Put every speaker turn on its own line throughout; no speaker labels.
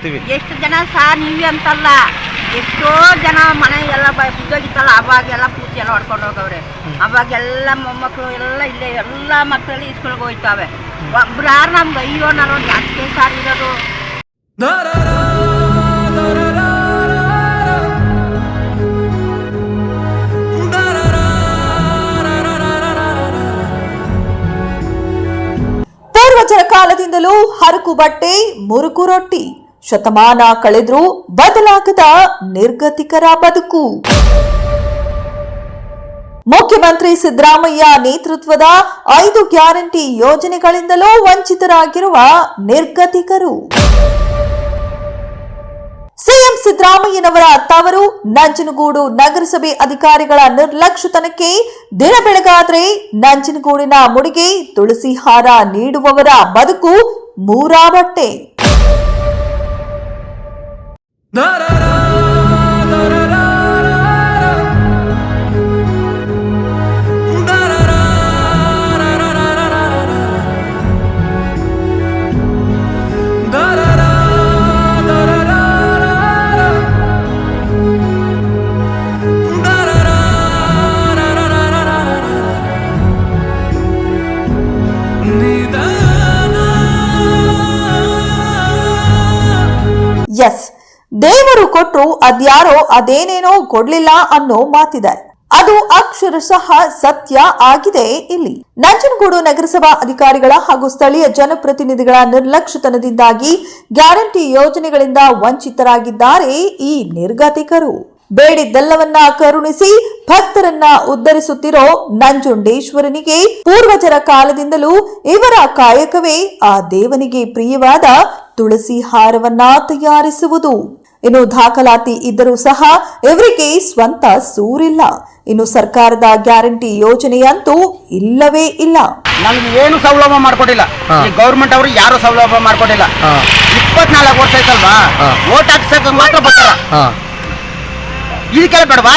ತರ್ತೀವಿ
ಎಷ್ಟು ಜನ ಸಹ ನೀವೇ ಅಂತಲ್ಲ ಎಷ್ಟೋ ಜನ ಮನೆ ಎಲ್ಲ ಬಿದ್ದೋಗಿತ್ತಲ್ಲ ಅವಾಗೆಲ್ಲ ಪೂರ್ತಿ ಎಲ್ಲ ಹೊಡ್ಕೊಂಡು ಹೋಗವ್ರೆ. ಅವಾಗೆಲ್ಲ ಮೊಮ್ಮಕ್ಕಳು ಎಲ್ಲ ಇಲ್ಲೇ ಎಲ್ಲ ಮಕ್ಕಳಲ್ಲಿ ಇಸ್ಕೊಳ್ಗೆ ಹೋಯ್ತಾವೆ. ಒಬ್ರು ಯಾರು ನಮ್ಗೆ ಅಯ್ಯೋ ನಾನು ಜಾಸ್ತಿ ಸಾರ್ ಇರೋದು.
ಪೂರ್ವಜರ ಕಾಲದಿಂದಲೂ ಹರಕು ಬಟ್ಟೆ ಮುರುಕು ರೊಟ್ಟಿ. ಶತಮಾನ ಕಳೆದ್ರೂ ಬದಲಾಗದ ನಿರ್ಗತಿಕರ ಬದುಕು. ಮುಖ್ಯಮಂತ್ರಿ ಸಿದ್ದರಾಮಯ್ಯ ನೇತೃತ್ವದ ಐದು ಗ್ಯಾರಂಟಿ ಯೋಜನೆಗಳಿಂದಲೂ ವಂಚಿತರಾಗಿರುವ ನಿರ್ಗತಿಕರು. ಸಿಎಂ ಸಿದ್ದರಾಮಯ್ಯನವರ ತವರು ನಂಜನಗೂಡು ನಗರಸಭೆ ಅಧಿಕಾರಿಗಳ ನಿರ್ಲಕ್ಷ್ಯತನಕ್ಕೆ ದಿನ ಬೆಳಗಾದ್ರೆ ನಂಜನಗೂಡಿನ ಮುಡಿಗೆ ತುಳಸಿ ಹಾರ ನೀಡುವವರ ಬದುಕು ಮೂರಾ ಬಟ್ಟೆ ಎಸ್ ದೇವರು ಕೊಟ್ರು ಅದ್ಯಾರೋ ಅದೇನೇನೋ ಕೊಡ್ಲಿಲ್ಲ ಅನ್ನೋ ಮಾತಿದೆ ಅದು ಅಕ್ಷರಶಃ ಸತ್ಯ ಆಗಿದೆ ಇಲ್ಲಿ. ನಂಜನಗೂಡು ನಗರಸಭಾ ಅಧಿಕಾರಿಗಳ ಹಾಗೂ ಸ್ಥಳೀಯ ಜನಪ್ರತಿನಿಧಿಗಳ ನಿರ್ಲಕ್ಷ್ಯತನದಿಂದಾಗಿ ಗ್ಯಾರಂಟಿ ಯೋಜನೆಗಳಿಂದ ವಂಚಿತರಾಗಿದ್ದಾರೆ ಈ ನಿರ್ಗತಿಕರು. ಬೇಡಿದ್ದೆಲ್ಲವನ್ನ ಕರುಣಿಸಿ ಭಕ್ತರನ್ನ ಉದ್ಧರಿಸುತ್ತಿರೋ ನಂಜುಂಡೇಶ್ವರನಿಗೆ ಪೂರ್ವಜರ ಕಾಲದಿಂದಲೂ ಇವರ ಕಾಯಕವೇ ಆ ದೇವನಿಗೆ ಪ್ರಿಯವಾದ ತುಳಸಿ ಹಾರವನ್ನ ತಯಾರಿಸುವುದು. ಇನ್ನು ದಾಖಲಾತಿ ಇದ್ದರೂ ಸಹ ಇವರಿಗೆ ಸ್ವಂತ ಸೂರಿಲ್ಲ. ಇನ್ನು ಸರ್ಕಾರದ ಗ್ಯಾರಂಟಿ ಯೋಜನೆಯಂತೂ ಇಲ್ಲವೇ ಇಲ್ಲ.
ನಮ್ಗೆ ಏನು ಸೌಲಭ್ಯ ಮಾಡ್ಕೊಟ್ಟಿಲ್ಲ. ಈ ಗೌರ್ಮೆಂಟ್ ಅವರು ಯಾರು ಸೌಲಭ್ಯ ಮಾಡ್ಕೊಟ್ಟಿಲ್ಲ. ಇಪ್ಪತ್ನಾಲ್ಕು ವರ್ಷ ಆಯ್ತಲ್ವಾ? ಓಟ್ ಹಾಕ್ಸಕ್ ಮಾತ್ರ ಬರ್ತಾರ. ಇದಕ್ಕೆಲ್ಲ ಬೇಡವಾ?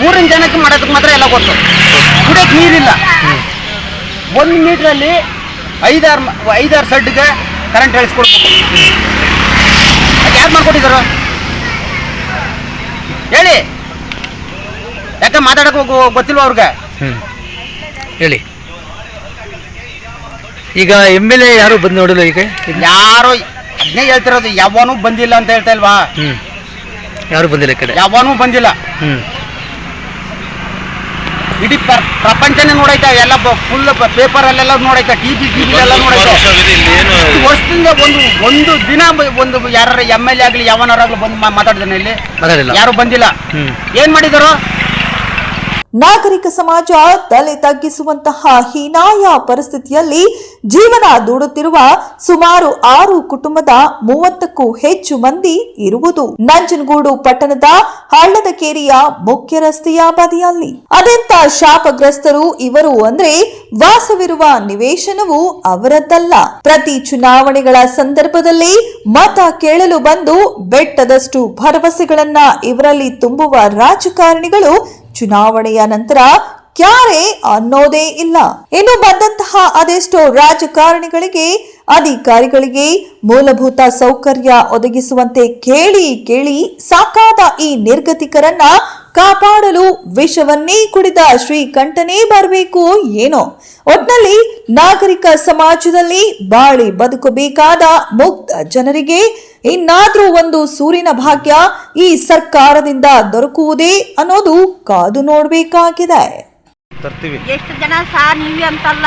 ಮೂರಿನ ಜನಕ್ಕೆ ಮಾಡೋದಕ್ಕೆ ಮಾತ್ರ ಎಲ್ಲ ಗೊತ್ತು. ಕುಡಿಯಕ್ಕೆ ನೀರಿಲ್ಲ. ಒಂದು ಮೀಟ್ರಲ್ಲಿ ಐದಾರು ಐದಾರು ಸಡ್ಗೆ ಕರೆಂಟ್ ಹೇಳಿಸ್ಕೊಡ್ಬೇಕು. ಅದು ಯಾರು ಮಾಡ್ಕೊಟ್ಟಿದ್ರು ಹೇಳಿ. ಯಾಕೆ ಮಾತಾಡಕ್ಕೆ ಹೋಗು ಗೊತ್ತಿಲ್ವ ಅವ್ರಿಗೆ?
ಹೇಳಿ. ಈಗ ಎಂ ಎಲ್ ಎ ಯಾರು ಬಂದು ನೋಡಿಲ್ಲ ಈಗ?
ಯಾರು ಅದನ್ನೇ ಹೇಳ್ತಿರೋದು ಯಾವನೂ ಬಂದಿಲ್ಲ ಅಂತ ಹೇಳ್ತಾ ಇಲ್ವಾ?
ಯಾರು ಬಂದಿಲ್ಲ ಈ ಕಡೆ?
ಯಾವನೂ ಬಂದಿಲ್ಲ.
ಹ್ಮ್.
ಇಡೀ ಪ್ರ- ಪ್ರಪಂಚನೇ ನೋಡೈತೆ ಎಲ್ಲ ಫುಲ್ ಪೇಪರ್ ಅಲ್ಲೆಲ್ಲ ನೋಡೈತೆ ಟಿ ವಿ ಟಿವಿ ಎಲ್ಲ ನೋಡೈತೆ. ವರ್ಷದಿಂದ ಒಂದು ಒಂದು ದಿನ ಒಂದು ಯಾರ ಎಂ ಎಲ್ ಎ ಆಗಲಿ ಯಾವನಾರಾಗ್ಲಿ ಬಂದು ಮಾತಾಡಿದಾನೆ ಇಲ್ಲಿ. ಯಾರು ಬಂದಿಲ್ಲ. ಏನ್ ಮಾಡಿದಾರು?
ನಾಗರಿಕ ಸಮಾಜ ತಲೆ ತಗ್ಗಿಸುವಂತಹ ಹೀನಾಯ ಪರಿಸ್ಥಿತಿಯಲ್ಲಿ ಜೀವನ ದೂಡುತ್ತಿರುವ ಸುಮಾರು ಆರು ಕುಟುಂಬದ ಮೂವತ್ತಕ್ಕೂ ಹೆಚ್ಚು ಮಂದಿ ಇರುವುದು ನಂಜನಗೂಡು ಪಟ್ಟಣದ ಹಳ್ಳದ ಕೇರಿಯ ಮುಖ್ಯ ರಸ್ತೆಯ ಬದಿಯಲ್ಲಿ. ಅದೆಂತ ಶಾಪಗ್ರಸ್ತರು ಇವರು ಅಂದ್ರೆ ವಾಸವಿರುವ ನಿವೇಶನವು ಅವರದ್ದಲ್ಲ. ಪ್ರತಿ ಚುನಾವಣೆಗಳ ಸಂದರ್ಭದಲ್ಲಿ ಮತ ಕೇಳಲು ಬಂದು ಬೆಟ್ಟದಷ್ಟು ಭರವಸೆಗಳನ್ನ ಇವರಲ್ಲಿ ತುಂಬುವ ರಾಜಕಾರಣಿಗಳು ಚುನಾವಣೆಯ ನಂತರ ಕ್ಯಾರೆ ಅನ್ನೋದೇ ಇಲ್ಲ. ಇನ್ನು ಬಂದಂತಹ ಅದೆಷ್ಟೋ ರಾಜಕಾರಣಿಗಳಿಗೆ, ಅಧಿಕಾರಿಗಳಿಗೆ ಮೂಲಭೂತ ಸೌಕರ್ಯ ಒದಗಿಸುವಂತೆ ಕೇಳಿ ಕೇಳಿ ಸಾಕಾದ ಈ ನಿರ್ಗತಿಕರನ್ನ ಕಾಪಾಡಲು ವಿಷವನ್ನೇ ಕುಡಿದ ಶ್ರೀಕಂಠನೇ ಬರಬೇಕು ಏನೋ. ಒಟ್ನಲ್ಲಿ ನಾಗರಿಕ ಸಮಾಜದಲ್ಲಿ ಬಾಳಿ ಬದುಕಬೇಕಾದ ಮುಕ್ತ ಜನರಿಗೆ ಇನ್ನಾದ್ರೂ ಒಂದು ಸೂರಿನ ಭಾಗ್ಯ ಈ ಸರ್ಕಾರದಿಂದ ದೊರಕುವುದೇ ಅನ್ನೋದು ಕಾದು ನೋಡಬೇಕಾಗಿದೆ.
ತರ್ತೀವಿ.
ಎಷ್ಟು ಜನ ಸಹ ನೀವೇ ಅಂತಲ್ಲ.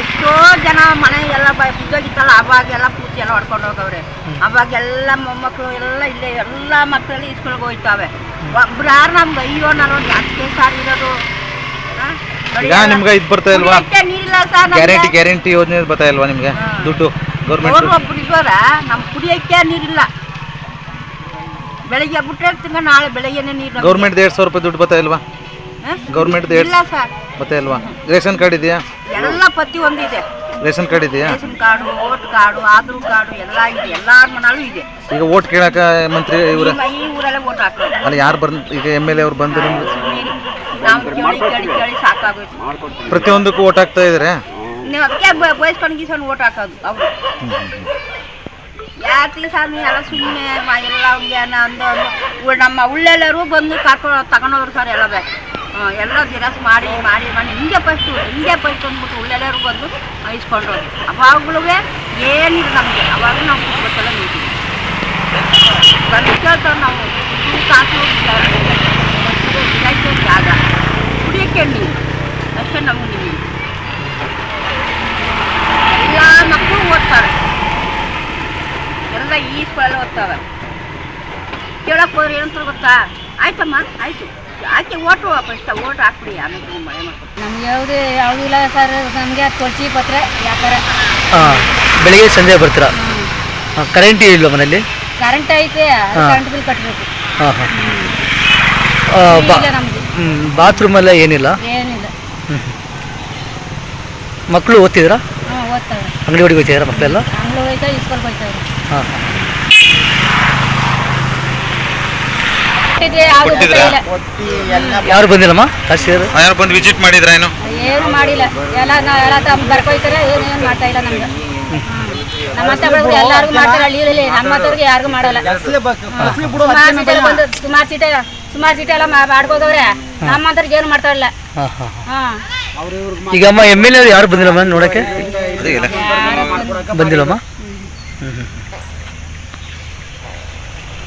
ಎಷ್ಟೋ ಜನ ಮನೆ ಎಲ್ಲ ಬಿದ್ದೋಗಿತ್ತಲ್ಲ ಅವಾಗೆಲ್ಲ ಪೂರ್ತಿ ಎಲ್ಲ ಹೊಡ್ಕೊಂಡು ಹೋಗವ್ರೆ. ಅವಾಗೆಲ್ಲ ಮೊಮ್ಮಕ್ಕಳು ಎಲ್ಲ ಇಲ್ಲೇ ಎಲ್ಲ ಮಕ್ಕಳಲ್ಲಿ ಇಸ್ಕೊಳ್ಗೆ ಹೋಯ್ತಾವೆ. ಒಬ್ರು ಯಾರು ನಮ್ಗೆ ಅಯ್ಯೋ ನಾನು ಜಾಸ್ತಿ ಸಾರ್ ಇರೋದು.
ಈಗ ನಿಮ್ಗೆ ಇದು ಬರ್ತಾ ಇಲ್ವಾ? ಗ್ಯಾರಂಟಿ ಗ್ಯಾರಂಟಿ ಯೋಜನೆ ಬರ್ತಾ ಇಲ್ವಾ ನಿಮ್ಗೆ? ದುಡ್ಡು ಗೌರ್ಮೆಂಟ್
ಒಬ್ರು ಇದ್ದಾರ ನಮ್ ಕುಡಿಯಕ್ಕೆ ನೀರಿಲ್ಲ ಬೆಳಿಗ್ಗೆ ಬಿಟ್ರೆ ತಿಂಗ ನಾಳೆ ಬೆಳಗ್ಗೆನೆ ನೀರು.
ಗೌರ್ಮೆಂಟ್ ಎರಡು ಸಾವಿರ ರೂಪಾಯಿ ದುಡ್ಡು ಬರ್ತಾ ಇಲ್ವಾ? ಗೌರ್ಮೆಂಟ್
ಇಲ್ಲ ಸರ್.
ಮತ್ತೆ ಇಲ್ವಾ ರೇಷನ್ ಕಾರ್ಡ್ ಇದೆಯಾ?
ಎಲ್ಲ ಪತ್ತಿ ಒಂದಿದೆ
ರೇಷನ್ ಕಾರ್ಡ್ ಇದೆಯಾ?
Ration card vote card Aadhaar card ಎಲ್ಲ ಇದೆ. ಎಲ್ಲಾರ ಮನೆಯಲ್ಲೂ ಇದೆ.
ಈಗ ಓಟ್ ಕೇಳಕ ಮಂತ್ರಿ ಇವ್ರ
ಈ ಊರಲ್ಲೇ ವೋಟ್ ಹಾಕ್ತಾರೆ.
ಅಲ್ಲಿ ಯಾರು ಬಂದ್ ಈಗ ಎಂ ಎಲ್ ಎ ಅವ್ರು ಬಂದು ನಿಮ್ಗೆ
ಸುಮ್ಮನೆ ನಾವು ಕೇಳಿ ಕೇಳಿ ಕೇಳಿ ಸಾಕಾಗೋಯ್ತು.
ಪ್ರತಿಯೊಂದಕ್ಕೂ ಓಟ್ ಹಾಕ್ತಾ ಇದಾರೆ?
ನೀವು ಅದಕ್ಕೆ ಬಯಸ್ಕೊಂಡು ಗೀಸ್ಕೊಂಡು ವೋಟ್ ಹಾಕೋದು. ಅವರು ಯಾಕೆ ಸ್ವಾಮಿ ಎಲ್ಲ ಸುಮ್ಮನೆ ಎಲ್ಲ ಅನ್ನೋ ಅಂದು ನಮ್ಮ ಉಳ್ಳೆಲ್ಲರೂ ಬಂದು ಕರ್ಕೊಂಡು ತಗೊಂಡೋದ್ರು ಸರ್ ಎಲ್ಲ ಬೇ ಹ್ಮ್, ಎಲ್ಲ ಜಿರಾಕ್ಸ್ ಮಾಡಿ ಮಾಡಿ ಮಾಡಿ. ಹಿಂಗೆ ಫಸ್ಟು ಹಿಂಗೆ ಫಸ್ಟ್ ಅಂದ್ಬಿಟ್ಟು ಉಳ್ಳೆಲ್ಲರೂ ಬಂದು ಇಸ್ಕೊಂಡು ಹೋಗಿ ಅವಾಗ್ಲೂ ಏನಿಲ್ಲ ನಮಗೆ. ಅವಾಗ ನಾವು ಕುಟುಂಬಕ್ಕೆಲ್ಲ ನಿಂತೀವಿ ಬಂದು ಕೇಳ್ತಾರೆ ನಾವು ಕಾಸು ಇದಾಯ್ತು ಜಾಗ ಕುಡಿಯೋಕ್ಕೆ ನೀರು ಅಷ್ಟೇ ನಮ್ಗೆ ನಿಮಗೆ ಎಲ್ಲ ಮಕ್ಕಳು ಓದ್ತಾರೆ. ಎಲ್ಲ ಈ ಸ್ಕೂಲಲ್ಲಿ ಓದ್ತಾವೆ ಕೇಳಕ್ಕೆ ಹೋದ್ರೆ ಏನಂತ ಗೊತ್ತಾ? ಆಯ್ತಮ್ಮ, ಆಯ್ತು. ಆಕೆ ಓಟು ಫಸ್ಟ್ ಓಟ್ ಹಾಕ್ಬಿಡಿ ಆಮೇಲೆ ಮಳೆ ಮಾಡ್ಕೊಂಡು
ನಮ್ಗೆ ಯಾವುದೇ ಯಾವುದೂ ಇಲ್ಲ ಸರ್ ನಮಗೆ ತುಳಸಿ ಪತ್ರ ಯಾಕಾರ
ಹಾಂ ಬೆಳಿಗ್ಗೆ ಸಂಜೆ ಬರ್ತೀರಾ? ಕರೆಂಟ್ ಇಲ್ಲ ಮನೇಲಿ
ಕರೆಂಟ್ ಐತೆ ಅದು
ಹಾ.
ಕರೆಂಟ್ ಬಿಲ್ ಕಟ್ಟಬೇಕು
ಹಾಂ ಹಾಂ. ಬಾ
ಇಲ್ಲ ನಮ್ಗೆ
ಬಾತ್ರೂಮೆಲ್ಲ ಏನಿಲ್ಲ?
ಏನಿಲ್ಲ.
ಮಕ್ಕಳು ಓದ್ತಿದ್ರ
ಓದ್ತಾವೆ
ಅಂಗಡಿ ಹೊಡಿ ಹೋಯ್ತಾರ ಮಕ್ಕಳೆಲ್ಲ?
ಅಂಗ್ಳು ಹೋಯ್ತಾ ಇಸ್ಕೊಲ್ ಹೋಯ್ತಾವ್ರೆ
ಹಾಂ ಹಾಂ.
ಇದೆ ಯಾವುದು
ಕೊಟ್ಟಿದ್ರಾ?
ಇಲ್ಲ
ಯಾರು ಬಂದಿಲ್ಲಮ್ಮ? ತಹಸೀಲ್ದಾರ್
ಯಾರು ಬಂದು ವಿಸಿಟ್ ಮಾಡಿದ್ರ ಏನು
ಏನು ಮಾಡಿಲ್ಲ. ಎಲ್ಲ ನಾ- ಎಲ್ಲ ತಮ್ಮ ಬರ್ಕೊಯ್ತಾರೆ ಏನು ಏನು ಮಾಡ್ತಾ ಇಲ್ಲ ನಮ್ಗೆ. ನಮ್ಮ ಎಲ್ಲರಿಗೂ ಮಾಡ್ತಾರೆ ಹಳ್ಳಿಯಲ್ಲಿ ನಮ್ಮ ಯಾರಿಗೂ ಮಾಡಲ್ಲ. ಸುಮಾರು ಸೀಟೆಲ್ಲ ಬಂದು ಸುಮಾರು ಸೀಟೆ ಸುಮಾರು ಸೀಟೆ ಎಲ್ಲ ಮಾ- ಮಾಡ್ಕೋಗವ್ರೆ ನಮ್ಮ ಏನು ಮಾಡ್ತಾ ಇಲ್ಲ.
ಹಾಂ ಹಾಂ
ಹಾಂ.
ಈಗ ಅಮ್ಮ ಎಂ ಎಲ್ ಎ ಯಾರು ಬಂದಿಲ್ಲಮ್ಮ ನೋಡಕ್ಕೆ
ಅದೇ ಇಲ್ಲ.
ಬಂದಿಲ್ಲಮ್ಮ? ಹ್ಞೂ ಹ್ಞೂ